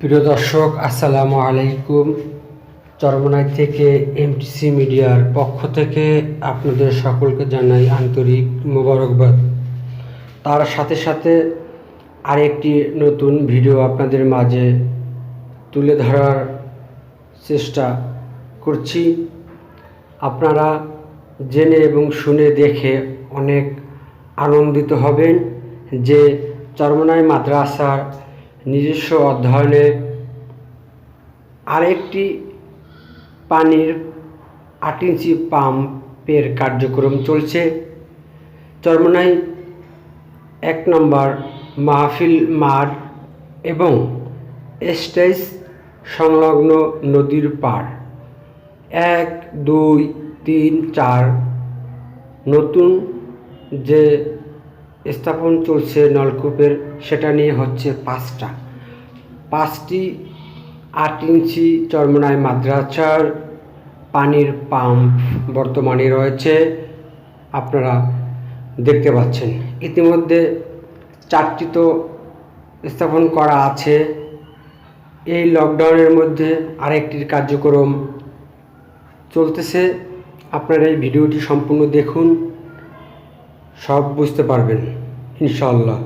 প্রিয় দর্শক, আসসালামু আলাইকুম। চরমনাই থেকে এমটিসি মিডিয়ার পক্ষ থেকে আপনাদের সকলকে জানাই আন্তরিক মোবারকবাদ। তার সাথে সাথে আরেকটি নতুন ভিডিও আপনাদের মাঝে তুলে ধরার চেষ্টা করছি। আপনারা জেনে এবং শুনে দেখে অনেক আনন্দিত হবেন যে চরমনাই মাদ্রাসার নিজস্ব অধ্যয়নে আরেকটি পানির আট ইঞ্চি পাম্পের কার্যক্রম চলছে। চরমনাই এক নম্বর মাহফিল মাঠ এবং স্টেজ সংলগ্ন নদীর পাড়। এক, দুই, তিন, চার নতুন যে স্থাপন চলছে নলকূপের, সেটা নিয়ে হচ্ছে পাঁচটা। পাঁচটি আট ইঞ্চি চরমনায় মাদ্রাসার পানির পাম্প বর্তমানে রয়েছে। আপনারা দেখতে পাচ্ছেন। ইতিমধ্যে চারটি তো স্থাপন করা আছে। এই লকডাউনের মধ্যে আরেকটির কার্যক্রম চলতেছে। আপনারা এই ভিডিওটি সম্পূর্ণ দেখুন, সব বুঝতে পারবেন। ইনশাল্লাহ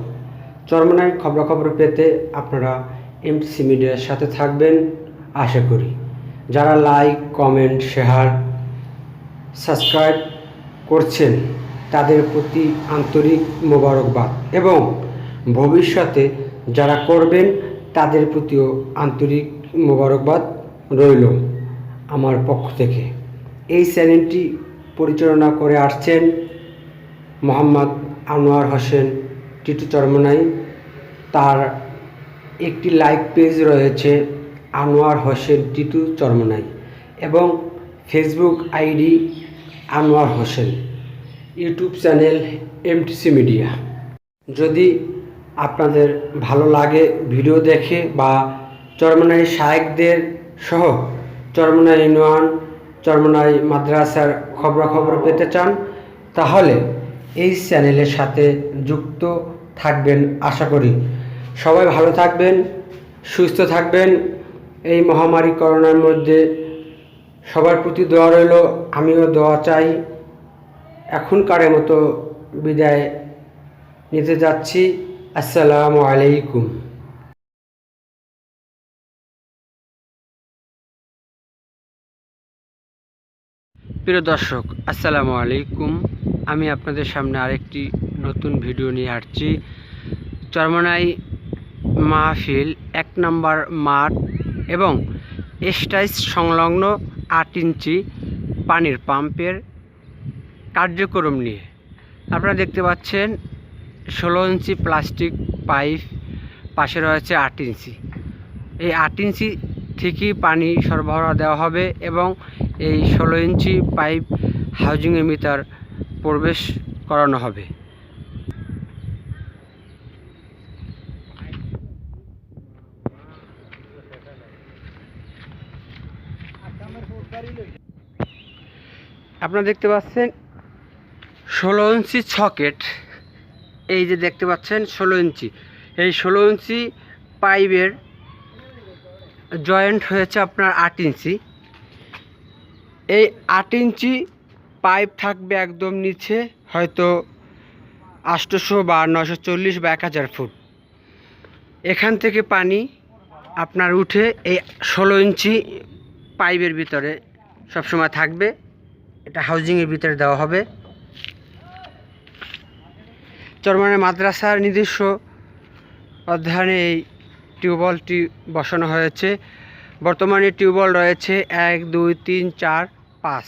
চরমনায় খবরাখবর পেতে আপনারা এমটিসি মিডিয়ার সাথে থাকবেন, আশা করি। যারা লাইক কমেন্ট শেয়ার সাবস্ক্রাইব করছেন, তাদের প্রতি আন্তরিক মোবারকবাদ এবং ভবিষ্যতে যারা করবেন, তাদের প্রতিও আন্তরিক মোবারকবাদ রইল আমার পক্ষ থেকে। এই চ্যানেলটি পরিচালনা করে আসছেন মোহাম্মদ আনোয়ার হোসেন, টিটু চরমনাই, তার একটি লাইক পেজ রয়েছে আনোয়ার হোসেন, টিটু চরমনাই এবং Facebook ID Anwar Hossain YouTube channel MTC media যদি আপনাদের ভালো লাগে ভিডিও দেখে বা চরমনাই শায়েকদের সহ চরমনাই ইউনিয়ন চরমনাই মাদ্রাসার খবরাখবর পেতে চান, তাহলে এই চ্যানেলের সাথে যুক্ত থাকবেন, আশা করি। সবাই ভালো থাকবেন, সুস্থ থাকবেন। এই মহামারী করোনার মধ্যে সবার প্রতি দোয়া রইল। আমিও দোয়া চাই। এখনকারের মতো বিদায় নিতে যাচ্ছি। আসসালামু আলাইকুম। প্রিয় দর্শক, আসসালামু আলাইকুম। আমি আপনাদের সামনে আরেকটি নতুন ভিডিও নিয়ে আসছি চরমনাই মাহফিল এক নম্বর মাঠ এবং স্টাইস সংলগ্ন আট ইঞ্চি পানির পাম্পের কার্যক্রম নিয়ে। আপনারা দেখতে পাচ্ছেন, ষোলো ইঞ্চি প্লাস্টিক পাইপ পাশে রয়েছে আট ইঞ্চি। এই আট ইঞ্চি থেকেই পানি সরবরাহ দেওয়া হবে এবং এই ষোলো ইঞ্চি পাইপ হাউজিংয়ের মিটার প্রবেশ করানো হবে। আপনারা দেখতে পাচ্ছেন ষোলো ইঞ্চি ছকেট। এই যে দেখতে পাচ্ছেন ষোলো ইঞ্চি। এই ষোলো ইঞ্চি পাইপের জয়েন্ট হয়েছে আপনার আট ইঞ্চি। এই আট ইঞ্চি পাইপ থাকবে একদম নিচে, হয়তো আষ্টশো বা নশো চল্লিশ বা এক হাজার ফুট। এখান থেকে পানি আপনার উঠে এই ষোলো ইঞ্চি পাইপের ভিতরে সবসময় থাকবে। এটা হাউজিংয়ের ভিতরে দেওয়া হবে। চরমানের মাদ্রাসার নিজস্ব অধ্যয়নে এই টিউবওয়েলটি বসানো হয়েছে। বর্তমানে টিউবওয়েল রয়েছে এক দুই তিন চার পাঁচ।